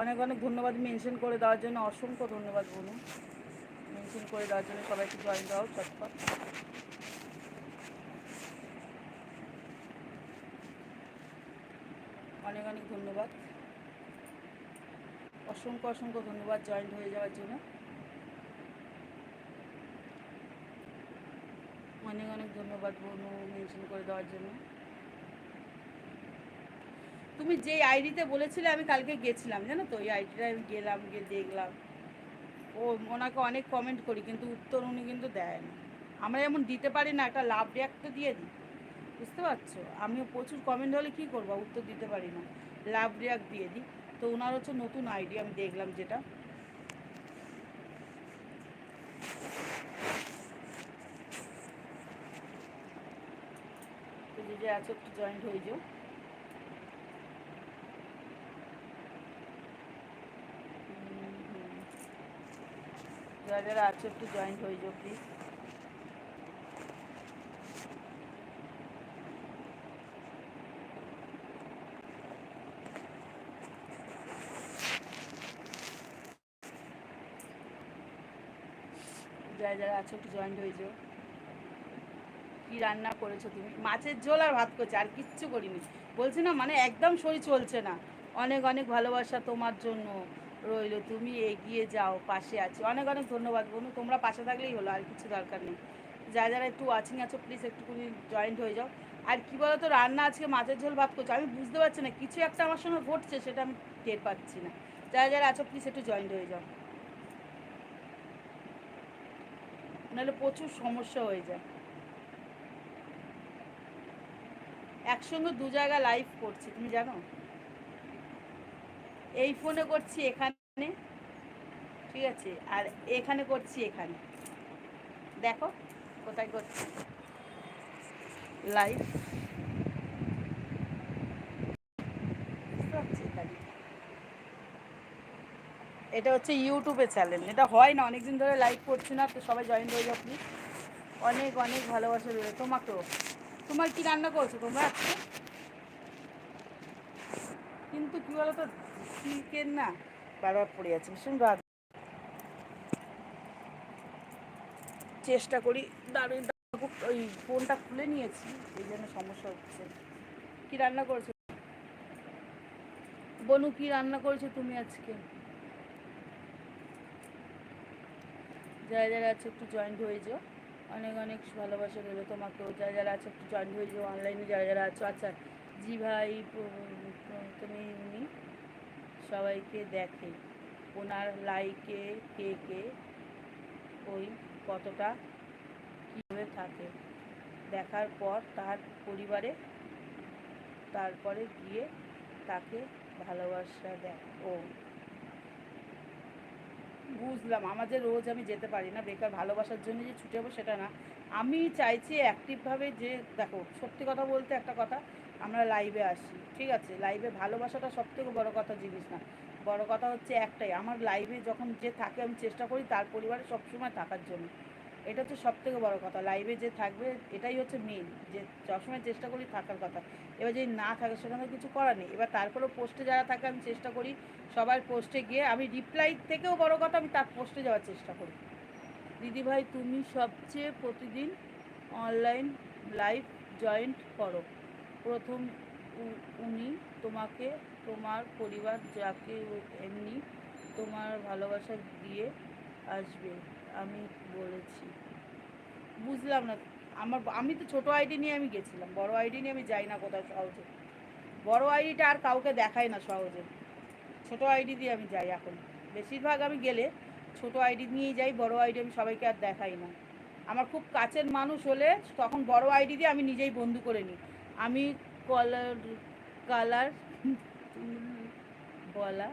অনেক অনেক ধন্যবাদ মেনশন করে দেওয়ার জন্য, অসংখ্য ধন্যবাদ বলুন। মেনশন করে দেওয়ার জন্য সবাইকে জয়েন দাও, চটপট। অনেক অনেক ধন্যবাদ। অসংখ্য অসংখ্য ধন্যবাদ জয়েন্ট হয়ে যাওয়ার জন্য। অনেক অনেক ধন্যবাদ বনু মেনশন করে দেওয়ার জন্য। তুমি যে আইডিতে বলেছিলে, আমি কালকে গেছিলাম, জানো তো? ওই আইডিটা আমি গেলাম, গিয়ে দেখলাম। ও ওনাকে অনেক কমেন্ট করি, কিন্তু উত্তর উনি কিন্তু দেয় না আমরা যেমন দিতে পারি না, একটা লাভ রিয়াক্ট দিয়ে দিই। বুঝতে পারছ? আমিও প্রচুর কমেন্ট হলে কী করব উত্তর দিতে পারি না। লাভ রিয়াক্ট দিয়ে দিই। তো ওনার হচ্ছে নতুন আইডি, আমি দেখলাম যেটা। যে আছো, একটু জয়েন্ট হয়ে যাও। যারা আছো, একটু জয়েন্ট হয়ে যাও প্লিজ যারা আছো, একটু জয়েন্ট হয়ে কি রান্না করেছ তুমি? মাছের ঝোল আর ভাত করছে, আর কিচ্ছু করিনি। না মানে একদম শরীর চলছে না। অনেক অনেক ভালোবাসা তোমার জন্য। রইল, তুমি এগিয়ে যাও, পাশে আছি। অনেক অনেক ধন্যবাদ বন্ধু, তোমরা পাশে থাকলেই হলো, আর কিছু দরকার নেই। যারা যারা একটু ওয়াচিং আছো প্লিজ একটুখানি জয়েন্ট হয়ে যাও। আর কি বলো তো রান্না আজকে মাছের ঝোল ভাত করছ? আমি বুঝতে পারছি না, কিছু একটা আমার সঙ্গে ঘটছে, সেটা আমি টের পাচ্ছি না। যারা যারা আছো প্লিজ একটু জয়েন্ট হয়ে যাও। নাহলে প্রচুর সমস্যা হয়ে যায়। একসঙ্গে দু জায়গা লাইভ করছি, তুমি জানো? এই ফোনে করছি এখানে। ঠিক আছে? আর এখানে করছি এখানে। দেখো, কোথায় করছি? লাইভ এটা হচ্ছে ইউটিউবে চ্যানেল এটা হয় না, অনেকদিন ধরে লাইভ করছি না, তো সবাই জয়েন হয়ে যাও প্লিজ অনেক অনেক ভালোবাসা রয়েছে তোমাকেও। তোমার কি রান্না করছ তোমরা কিন্তু কি বলতো সিল্কের না, বারবার পড়ে যাচ্ছে, ভীষণ রাত চেষ্টা করি দাঁড়িয়ে ওই ফোনটা খুলে নিয়েছি, এই জন্য সমস্যা হচ্ছে। কি রান্না করেছ? বনু, কি রান্না করেছ তুমি আজকে? যারা যারা আছে একটু জয়েন্ট হয়ে যাও। অনেক অনেক ভালোবাসা রইল তোমাকেও। যারা যারা আছে একটু জয়েন্ট হয়ে যাও অনলাইনে যারা যারা আছো। আচ্ছা জি ভাই তুমি সবাইকে দেখে। ওনার লাইকে কে কে ওই কতটা কীভাবে থাকে। দেখার পর তার পরিবারে, তারপরে গিয়ে তাকে ভালোবাসা দেয়। ও। বুঝলাম আমাদের রোজ আমি যেতে পারি না, বেকার ভালোবাসার জন্য যে ছুটে যাব সেটা না। আমি চাইছি অ্যাক্টিভভাবে যে, দেখো, সত্যি কথা বলতে একটা কথা আমরা লাইভে আসি, ঠিক আছে? লাইভে ভালোবাসাটা সব থেকে বড়ো কথা জিনিস না। বড় কথা হচ্ছে একটাই, আমার লাইভে যখন যে থাকে আমি চেষ্টা করি তার পরিবারে সবসময় থাকার জন্য। এটা হচ্ছে সব থেকে বড়ো কথা। লাইভে যে থাকবে, এটাই হচ্ছে মেন যে সবসময় চেষ্টা করি থাকার কথা। এবার যদি না থাকে, সেখানে কিছু করার নেই। এবার তারপরেও পোস্টে যারা থাকে, আমি চেষ্টা করি সবার পোস্টে গিয়ে আমি রিপ্লাই থেকেও বড় কথা, আমি তার পোস্টে যাওয়ার চেষ্টা করি। দিদিভাই, তুমি সবচেয়ে প্রতিদিন অনলাইন লাইভ জয়েন্ট করো। প্রথম উনি তোমাকে, তোমার পরিবার যাকে এমনি তোমার ভালোবাসা দিয়ে আসবে, আমি বলেছি। বুঝলাম না, আমার, আমি তো ছোট আইডি নিয়ে আমি গেছিলাম, বড় আইডি নিয়ে আমি যাই না কোথাও সহজে। বড় আইডিটা আর কাউকে দেখাই না সহজে। ছোট আইডি দিয়ে আমি যাই এখন। বেশিরভাগ আমি গেলে ছোট আইডি নিয়েই যাই, বড় আইডি আমি সবাইকে আর দেখাই না। আমার খুব কাছের মানুষ হলে তখন বড় আইডি দিয়ে আমি নিজেই বন্ধু করে নিই। আমি কলার কালার বলা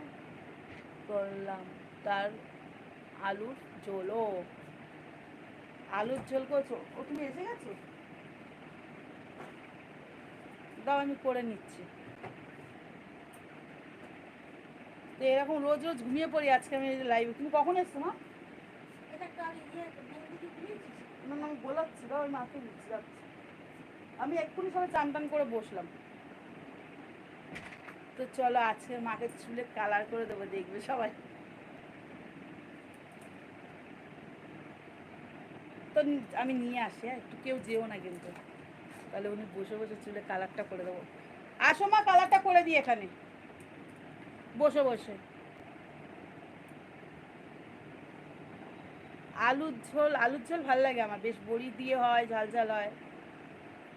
করলাম। তার আলুর ঝোল ও আলুর ঝোল করছ? ও তুমি এসে গেছো? দাও আমি করে নিচ্ছি। তো এরকম রোজ রোজ ঘুমিয়ে পড়ি আজকে আমি লাইভে তুমি কখন এসছো মা? না না আমি বলাচ্ছি দাও আমি মাকে দিচ্ছি যাচ্ছি। আমি এক্ষুনি সবাই চান টান করে বসলাম। তো চলো আজকে মাকে চুলে কালার করে দেবো, দেখবে সবাই। তো আমি নিয়ে আসি হ্যাঁ? একটু কেউ যেও না কিন্তু। তাহলে উনি বসে বসে চুলে কালারটা করে দেবো। আসো মা, কালারটা করে দিই এখানে। বসে বসে। আলুর ঝোল আলুর ঝোল ভালো লাগে আমার। বেশ বড়ি দিয়ে হয়, ঝাল ঝাল হয়।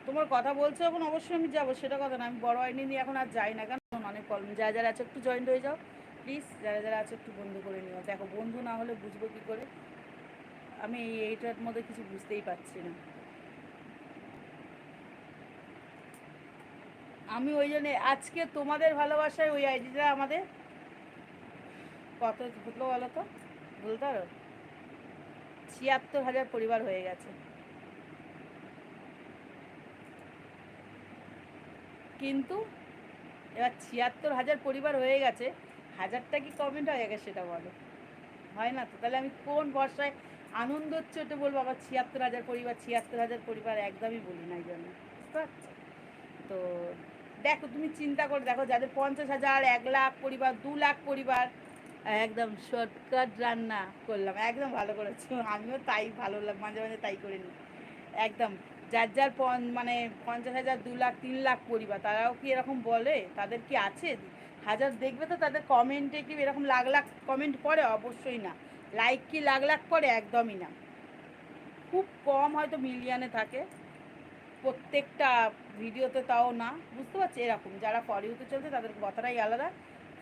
তোমার কথা বলছো এখন অবশ্যই আমি যাব, সেটা কথা না, আমি বড় আইনি নিয়ে এখন আর যাই না কারণ অনেক প্রবলেম যারা যারা আছে একটু জয়েন্ট হয়ে যাও। প্লিজ যারা যারা আছে একটু বন্ধু করে নিও। দেখো, বন্ধু না হলে বুঝব কী করে? আমি এই- এইটার মধ্যে কিছু বুঝতেই পারছি না। আমি ওই জন্যে, আজকে তোমাদের ভালোবাসায় ওই আইডিটা আমাদের? কত হলো বলো তো? বলতে পারো? ছিয়াত্তর হাজার পরিবার হয়ে গেছে। কিন্তু এবার ছিয়াত্তর হাজার পরিবার হয়ে গেছে। হাজারটা কি কমেন্ট হয়ে গেছে সেটা বলো। হয় না তো? তাহলে আমি কোন ভরসায় আনন্দ হচ্ছে ওটা বলব? আবার ছিয়াত্তর হাজার পরিবার, ছিয়াত্তর হাজার পরিবার একদমই বলি না এই জন্য। তো দেখো, তুমি চিন্তা করে দেখো, যাদের পঞ্চাশ হাজার, এক লাখ পরিবার, দু লাখ পরিবার, একদম শর্টকাট রান্না করলাম। একদম ভালো করেছ। আমিও তাই ভালো মাঝে মাঝে তাই করে নিই একদম যার যার মানে পঞ্চাশ হাজার, দু লাখ, তিন লাখ পরিবার, তারাও কি এরকম বলে? তাদের কি আছে? হাজার দেখবে তো তাদের কমেন্টে কি এরকম লাখ লাখ কমেন্ট পড়ে অবশ্যই না। লাইক কি লাখ লাখ পড়ে একদমই না। খুব কম হয়তো মিলিয়নে থাকে। প্রত্যেকটা ভিডিওতে তাও না। বুঝতে পারছি? এরকম। যারা ফরিউতে চলছে, তাদের কথাটাই আলাদা।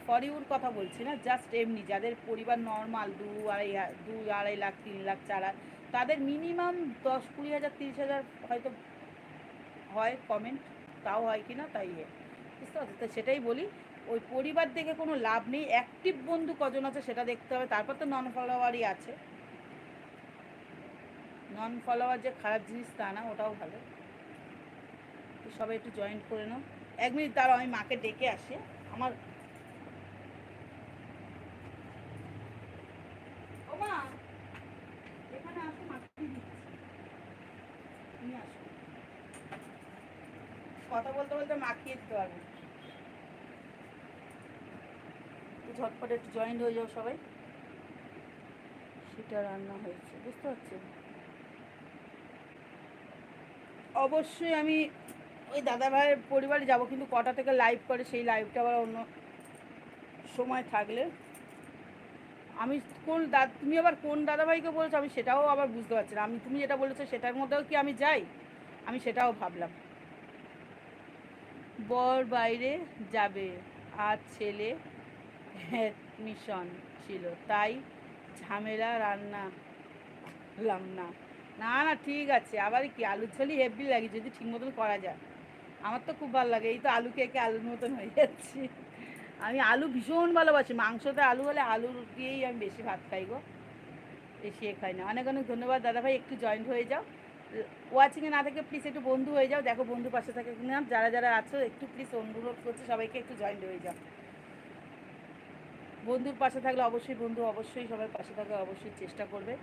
ফরিউর কথা বলছি না জাস্ট এমনি। যাদের পরিবার নর্মাল দু আড়াই দু আড়াই লাখ, তিন লাখ, চার তাদের মিনিমাম দশ কুড়ি হাজার, তিরিশ হাজার হয়তো হয় কমেন্ট তাও হয় কি না তাই। বুঝতে পারছ তো সেটাই বলি, ওই পরিবার দেখে কোনো লাভ নেই অ্যাক্টিভ বন্ধু কজন আছে সেটা দেখতে হবে, তারপর তো নন ফলোয়ারই আছে। নন ফলোয়ার যে খারাপ জিনিস তা না, ওটাও ভালো। সবাই একটু জয়েন করে নাও। এক মিনিট দাঁড়াও, আমি মাকে ডেকে আসি। আমার ও মা এখানে আসো মাকে দিয়ে দিচ্ছি তুমি আসো কথা বলতে বলতে মাখিয়ে দিতে পারবে। ঝটপট একটু জয়েন্ট হয়ে যাও সবাই। সেটা রান্না হয়েছে, বুঝতে পারছেন? অবশ্যই আমি ওই দাদা ভাইয়ের পরিবারে যাব, কিন্তু কটা থেকে লাইভ করে সেই লাইভটা আবার অন্য সময় থাকলে। আমি কোন দা, তুমি আবার কোন দাদা ভাইকে বলছো আমি সেটাও আবার বুঝতে পারছি না। আমি, তুমি যেটা বলেছ সেটার মধ্যেও কি আমি যাই? আমি সেটাও ভাবলাম। বর বাইরে যাবে। আর ছেলে মিশন ছিল, তাই ঝামেলা রান্না করলাম না। না না, ঠিক আছে, আবার কি আলুর ছলি হেভি লাগে, যদি ঠিক মতন করা যায়। আমার তো খুব ভালো লাগে, এই তো আলু কেকে আলুর মতন হয়ে যাচ্ছে। আমি আলু ভীষণ ভালোবাসি, মাংসতে আলু হলে আলু দিয়েই আমি বেশি ভাত খাই গো, বেশি এ খাই না। অনেক অনেক ধন্যবাদ দাদা ভাই একটু জয়েন্ট হয়ে যাও। ওয়াচিংয়ে না থেকে প্লিজ একটু বন্ধু হয়ে যাও। দেখো বন্ধু পাশে থাকে কিনা যারা যারা আছো, একটু প্লিজ অনুরোধ করছে, সবাইকে একটু জয়েন্ট হয়ে যাও। বন্ধুর পাশে থাকলে অবশ্যই বন্ধু, অবশ্যই সবার পাশে থাকলে অবশ্যই চেষ্টা করবে।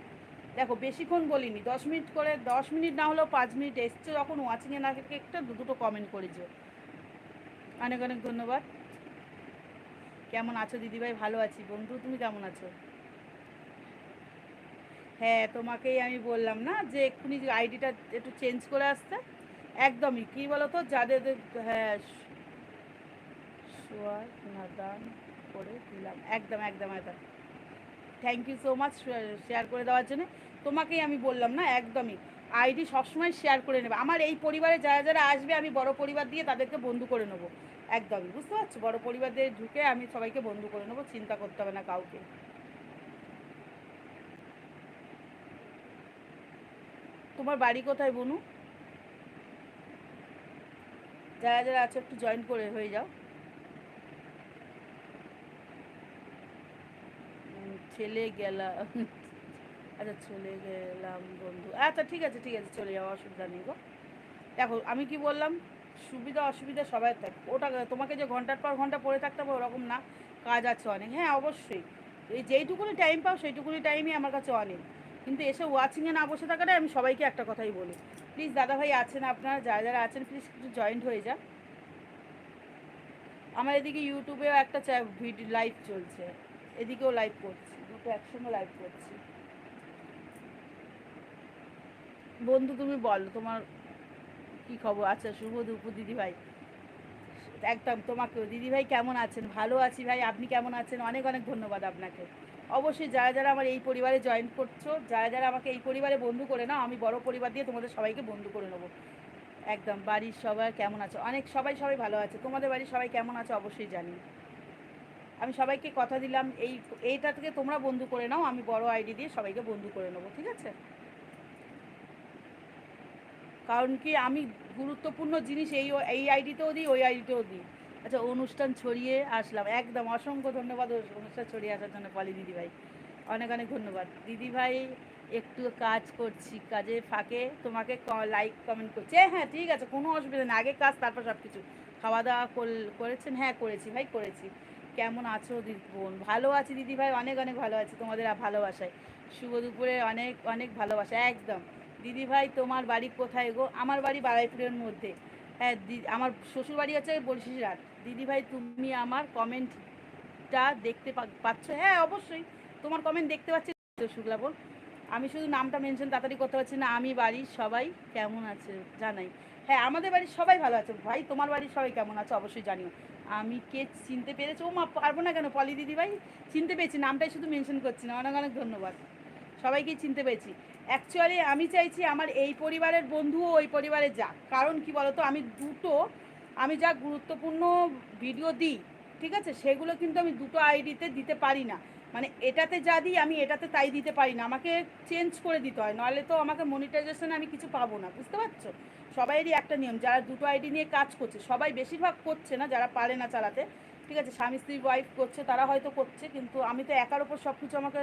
দেখো, বেশিক্ষণ বলিনি, দশ মিনিট করে, দশ মিনিট না হলেও পাঁচ মিনিট এসছে যখন ওয়াচিংয়ে না থেকে একটা দুটো কমেন্ট করেছ। অনেক অনেক ধন্যবাদ। কেমন আছো দিদিভাই? ভালো আছি। বন্ধু, তুমি কেমন আছো? হ্যাঁ তোমাকেই আমি বললাম না যে এক্ষুনি আইডিটা একটু চেঞ্জ করে আসতে। একদমই, কী বলো তো যাদের হ্যাঁ করে দিলাম। একদম একদম একদম। Thank you so much share করে দেওয়ার জন্য। তোমাকেই আমি বললাম না, একদমই। আইডি সবসময় শেয়ার করে নেবে। আমার এই পরিবারে যারা যারা আসবে, আমি বড় পরিবার দিয়ে তাদেরকে বন্ধু করে নেব। একদমই, বুঝতে পারছ? বড় পরিবার দিয়ে ঢুকে আমি সবাইকে বন্ধু করে নেব, চিন্তা করতে হবে না কাউকে। তোমার বাড়ি কোথায় বনু? যারা যারা আছে একটু জয়েন করে হয়ে যাও। ছেলে গেলা আচ্ছা চলে গেলাম বন্ধু। আচ্ছা ঠিক আছে ঠিক আছে, চলে যাওয়া অসুবিধা নেই গো। দেখো, আমি কি বললাম? সুবিধা, অসুবিধা সবাই থাকে। ওটা, তোমাকে যে ঘণ্টার পর ঘণ্টা পড়ে থাকতে হবে, ওরকম না। কাজ আছে অনেক। হ্যাঁ অবশ্যই। এই যেইটুকুনি টাইম পাও, সেইটুকুনি টাইমই আমার কাছে অনেক। কিন্তু এসে ওয়াচিংয়ে না বসে থাকাটাই আমি সবাইকে একটা কথাই বলি। প্লিজ দাদাভাই আছেন আপনারা, যারা যারা আছেন প্লিজ একটু জয়েন্ট হয়ে যান। আমার এদিকে ইউটিউবেও একটা ভিডিও লাইভ চলছে। এদিকেও লাইভ করছি, দুটো একসঙ্গে লাইভ করছি। বন্ধু, তুমি বলো, তোমার কি খবর? আচ্ছা শুভ দুপুর দিদি ভাই একদম তোমাকেও। দিদি ভাই কেমন আছেন? ভালো আছি ভাই, আপনি কেমন আছেন? অনেক অনেক ধন্যবাদ আপনাকে। অবশ্যই যারা যারা আমার এই পরিবারে জয়েন করছ, যারা যারা আমাকে এই পরিবারে বন্ধু করে নাও, আমি বড় পরিবার দিয়ে তোমাদের সবাইকে বন্ধু করে নেব। একদম, বাড়ির সবাই কেমন আছে? অনেক, সবাই সবাই ভালো আছে। তোমাদের বাড়ির সবাই কেমন আছে অবশ্যই জানি। আমি সবাইকে কথা দিলাম, এই, এইটা থেকে তোমরা বন্ধু করে নাও, আমি বড় আইডি দিয়ে সবাইকে বন্ধু করে নেব, ঠিক আছে? কারণ কি আমি গুরুত্বপূর্ণ জিনিস এই এই আইডিতেও দিই, ওই আইডিতেও দিই। আচ্ছা অনুষ্ঠান ছড়িয়ে আসলাম। একদম অসংখ্য ধন্যবাদ অনুষ্ঠান ছড়িয়ে আসার জন্য পলি দিদিভাই অনেক অনেক ধন্যবাদ। দিদিভাই একটু কাজ করছি কাজে ফাঁকে। তোমাকে লাইক কমেন্ট করছি। হ্যাঁ ঠিক আছে, কোনো অসুবিধা নেই। আগে কাজ, তারপর সব কিছু খাওয়া দাওয়া কর- করেছেন? হ্যাঁ করেছি ভাই, করেছি। কেমন আছো দিদি বোন? ভালো আছি দিদি ভাই, অনেক অনেক ভালো আছি তোমাদের ভালোবাসায়। শুভ দুপুরে অনেক অনেক ভালোবাসা, একদম। দিদি ভাই, তোমার বাড়ি কোথায় গো? আমার বাড়ি বারাইপুরের মধ্যে। হ্যাঁ আমার শ্বশুর বাড়ি হচ্ছে বলশিরাট দিদি ভাই তুমি আমার কমেন্টটা দেখতে পাচ্ছ? হ্যাঁ অবশ্যই। তোমার কমেন্ট দেখতে পাচ্ছি তো, শুক্লা বোন আমি শুধু নামটা মেনশন তাড়াতাড়ি করতে পারছি না। আমি বাড়ির সবাই কেমন আছে জানাই। হ্যাঁ আমাদের বাড়ির সবাই ভালো আছে। ভাই, তোমার বাড়ির সবাই কেমন আছে অবশ্যই জানিও। আমি কে চিনতে পেরেছি? ও মা, পারব না কেন? পলি দিদি ভাই চিনতে পেরেছি নামটাই শুধু মেনশন করছি না। অনেক অনেক ধন্যবাদ। সবাইকেই চিনতে পেরেছি। অ্যাকচুয়ালি আমি চাইছি আমার এই পরিবারের বন্ধুও ওই পরিবারে যাক। কারণ কি বলতো? আমি দুটো আমি যা গুরুত্বপূর্ণ ভিডিও দিই, ঠিক আছে? সেগুলো কিন্তু আমি দুটো আইডিতে দিতে পারি না। মানে এটাতে যা দিই, আমি এটাতে তাই দিতে পারি না। আমাকে চেঞ্জ করে দিতে হয়, নাহলে তো আমাকে মনিটাইজেশনে আমি কিছু পাবো না, বুঝতে পারছ? সবাইয়েরই একটা নিয়ম, যারা দুটো আইডি নিয়ে কাজ করছে, সবাই বেশিরভাগ করছে না, যারা পারে না চালাতে, ঠিক আছে? স্বামী, স্ত্রী ওয়াইফ করছে, তারা হয়তো করছে, কিন্তু আমি তো একার ওপর সব কিছু আমাকে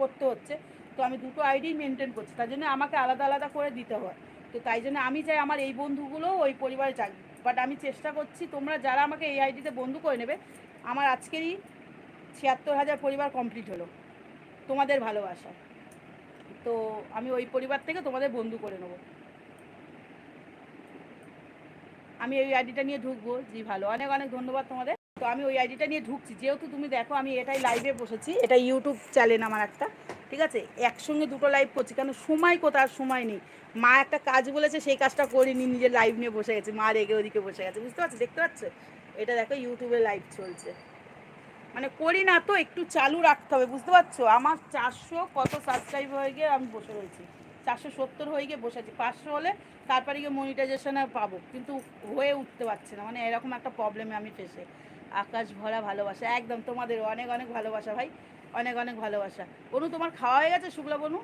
করতে হচ্ছে। তো আমি দুটো আইডি মেনটেন করছি, তার জন্য আমাকে আলাদা আলাদা করে দিতে হয়। তো তাই জন্য আমি চাই আমার এই বন্ধুগুলো ওই পরিবারে যাক। বাট আমি চেষ্টা করছি, তোমরা যারা আমাকে এই আইডিতে বন্ধু করে নেবে, আমার আজকেরই ছিয়াত্তর হাজার পরিবার কমপ্লিট হলো। তোমাদের ভালোবাসা। তো আমি ওই পরিবার থেকে তোমাদের বন্ধু করে নেব। আমি ওই আইডিটা নিয়ে ঢুকবো, জি, ভালো। অনেক অনেক ধন্যবাদ তোমাদের। তো আমি ওই আইডিটা নিয়ে ঢুকছি। যেহেতু তুমি দেখো, আমি এটাই লাইভে বসেছি। এটা ইউটিউব চ্যানেল আমার একটা। ঠিক আছে? একসঙ্গে দুটো লাইভ করছি, কেন সময় কোথায়? সময় নেই। মা একটা কাজ বলেছে, সেই কাজটা করিনি, নিজের লাইভ নিয়ে বসে গেছে। মা রেগে ওদিকে বসে গেছে, বুঝতে পারছ দেখতে পাচ্ছ? এটা দেখো ইউটিউবে লাইভ চলছে। মানে করি না তো, একটু চালু রাখতে হবে, বুঝতে পারছ? আমার চারশো কত সাবস্ক্রাইব হয়ে গিয়ে আমি বসে রয়েছি। চারশো সত্তর হয়ে গিয়ে বসে আছি। পাঁচশো হলে তারপরে গিয়ে মনিটাইজেশনে পাবো, কিন্তু হয়ে উঠতে পারছে না। মানে এরকম একটা প্রবলেমে আমি ফেসে আকাশ ভরা ভালোবাসা, একদম তোমাদের অনেক অনেক ভালোবাসা ভাই। অনেক অনেক ভালোবাসা। বনু, তোমার খাওয়া হয়ে গেছে শুক্লা বনু?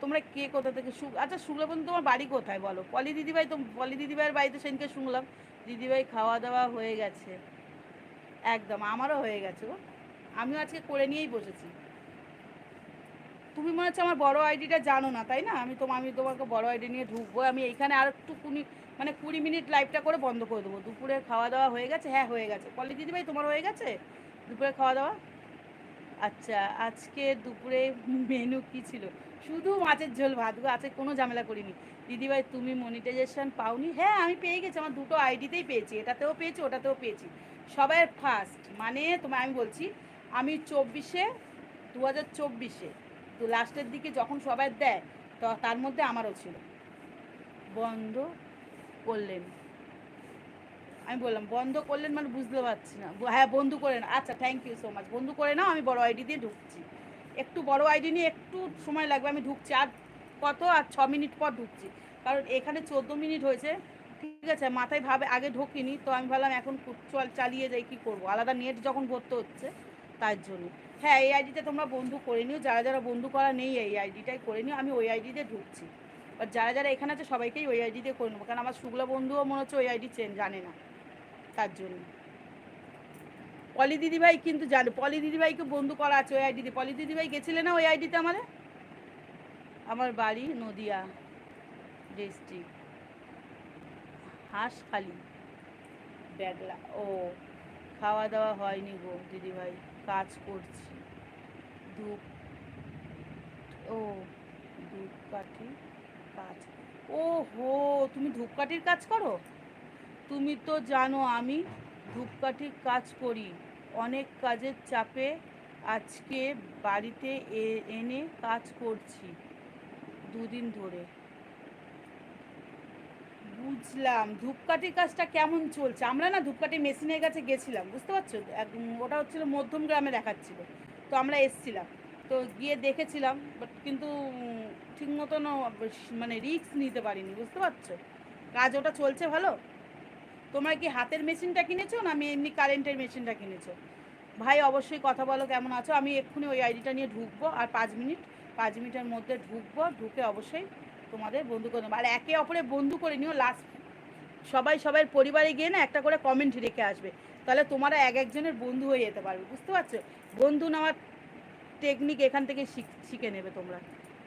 তোমরা কে কোথা থেকে আচ্ছা শুক্লা বনু, তোমার বাড়ি কোথায় বলো? পলি দিদিভাই তো, পলি দিদিভাইয়ের বাড়িতে সেদিনকে শুনলাম। দিদিভাই খাওয়া দাওয়া হয়ে গেছে। একদম, আমারও হয়ে গেছে গো। আমিও আজকে করে নিয়েই বসেছি। তুমি মনে হচ্ছে আমার বড় আইডিটা জানো না, তাই না? আমি তোমার আমি তোমাকে বড় আইডি নিয়ে ঢুকবো, আমি এইখানে আর একটু কুড়ি মানে কুড়ি মিনিট লাইভটা করে বন্ধ করে দেবো। দুপুরে খাওয়া দাওয়া হয়ে গেছে? হ্যাঁ হয়ে গেছে। পলি দিদিভাই, তোমার হয়ে গেছে? দুপুরে খাওয়া দাওয়া আচ্ছা আজকে দুপুরে মেনু কি ছিল? শুধু মাছের ঝোল, ভাত গো, আজকে কোনো ঝামেলা করিনি। দিদিভাই, তুমি মনিটাইজেশন পাওনি? হ্যাঁ আমি পেয়ে গেছি, আমার দুটো আইডিতেই পেয়েছি। এটাতেও পেয়েছি, ওটাতেও পেয়েছি। সবাই ফার্স্ট মানে তোমায়, আমি বলছি, আমি চব্বিশে দু হাজার চব্বিশে তো লাস্টের দিকে যখন সবাই দেয়, তো তার মধ্যে আমারও ছিল। বন্ধ করলেন। আমি বললাম, বন্ধ করলেন মানে বুঝতে পারছি না। হ্যাঁ বন্ধু করে না। আচ্ছা থ্যাংক ইউ সো মাচ বন্ধু করে নাও, আমি বড় আইডি দিয়ে ঢুকছি। একটু বড় আইডি নিয়ে একটু সময় লাগবে, আমি ঢুকছি। আর কত? আর ছ মিনিট পর ঢুকছি। কারণ এখানে চোদ্দ মিনিট হয়েছে। ঠিক আছে, মাথায় ভাবে আগে ঢোকিনি, তো আমি ভাবলাম এখন চল চালিয়ে যাই, কি করব? আলাদা নেট যখন ভরতে হচ্ছে, তার জন্য। হ্যাঁ এই আইডিতে তোমরা বন্ধু করে নিও। যারা যারা বন্ধু করা নেই, এই আইডিটাই করে নিও। আমি ওই আইডিতে ঢুকছি। আর যারা যারা এখানে আছে, সবাইকেই ওই আইডি দিয়ে করে নেব। কারণ আমার শুক্লা বন্ধুও মনে হচ্ছে ওই আইডি চেন, জানে না। তার জন্য। পলি দিদিভাই কিন্তু জানে, পলি দিদিভাইকে বন্ধু করা আছে ওই আইডিতে পলি দিদিভাই গেছিলে না ওই আইডিতে আমারে আমার বাড়ি নদিয়া ডিস্ট্রিক্ট হাঁসখালি। ব্যাগলা। ও, খাওয়া দাওয়া হয়নি গো দিদিভাই। কাজ করছি। ধূপ, ও, ধূপকাঠি কাজ। ও হো তুমি ধূপকাঠির কাজ করো? তুমি তো জানো আমি ধূপকাঠির কাজ করি। অনেক কাজের চাপে আজকে বাড়িতে এনে কাজ করছি দুদিন ধরে। বুঝলাম। ধূপকাঠির কাজটা কেমন চলছে? আমরা না ধূপকাঠি মেশিনের কাছে গেছিলাম, বুঝতে পারছ? ওটা হচ্ছিল মধ্যম গ্রামে দেখাচ্ছিল। তো আমরা এসছিলাম। তো গিয়ে দেখেছিলাম বাট কিন্তু ঠিক মতন মানে রিস্ক নিতে পারিনি, বুঝতে পারছ? কাজ ওটা চলছে ভালো? তোমরা কি হাতের মেশিনটা কিনেছো না আমি এমনি কারেন্টের মেশিনটা কিনেছো? ভাই, অবশ্যই কথা বলো, কেমন আছো? আমি এক্ষুনি ওই আইডিটা নিয়ে ঢুকবো, আর পাঁচ মিনিট, পাঁচ মিনিটের মধ্যে ঢুকবো, ঢুকে অবশ্যই তোমাদের বন্ধু করে নেব। আর একে অপরে বন্ধু করে নিও লাস্ট সবাই সবাই পরিবারে গিয়ে না একটা করে কমেন্ট রেখে আসবে। তাহলে তোমরা এক একজনের বন্ধু হয়ে যেতে পারবে, বুঝতে পারছ? বন্ধু নেওয়ার টেকনিক এখান থেকে শিখ- নেবে তোমরা।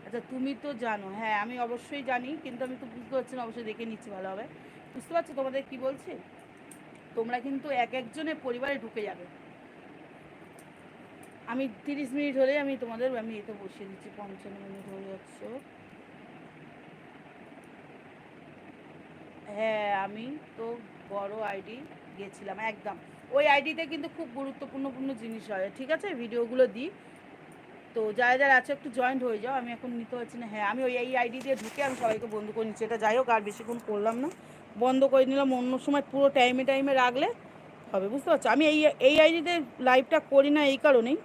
আচ্ছা তুমি তো জানো হ্যাঁ আমি অবশ্যই জানি, কিন্তু আমি তো বুঝতে পারছি না, অবশ্যই দেখে নিচ্ছি ভালোভাবে বুঝতে পারছ তোমাদের কি বলছি? তোমরা কিন্তু এক একজনের পরিবারে ঢুকে যাবে। আমি তিরিশ মিনিট হলে আমি তোমাদের, আমি এতে বসিয়ে দিচ্ছি, পঞ্চান্ন মিনিট হয়ে যাচ্ছে। হ্যাঁ আমি তো বড় আইডি গেছিলাম, একদম। ওই আইডিতে কিন্তু খুব গুরুত্বপূর্ণ পূর্ণ জিনিস হয়, ঠিক আছে? ভিডিওগুলো দিই। তো যারা যারা আছে, একটু জয়েন্ট হয়ে যাও, আমি এখন নিতে পারছি না। হ্যাঁ আমি ওই এই আইডি দিয়ে ঢুকে আমি সবাইকে বন্ধ করে নিচ্ছি। এটা যাই হোক, আর বেশিক্ষণ করলাম না। বন্ধ করে নিলাম, অন্য সময় পুরো টাইমে টাইমে রাখলে হবে, বুঝতে পারছ? আমি এই এই আইডিতে লাইভটা করি না এই কারণেই।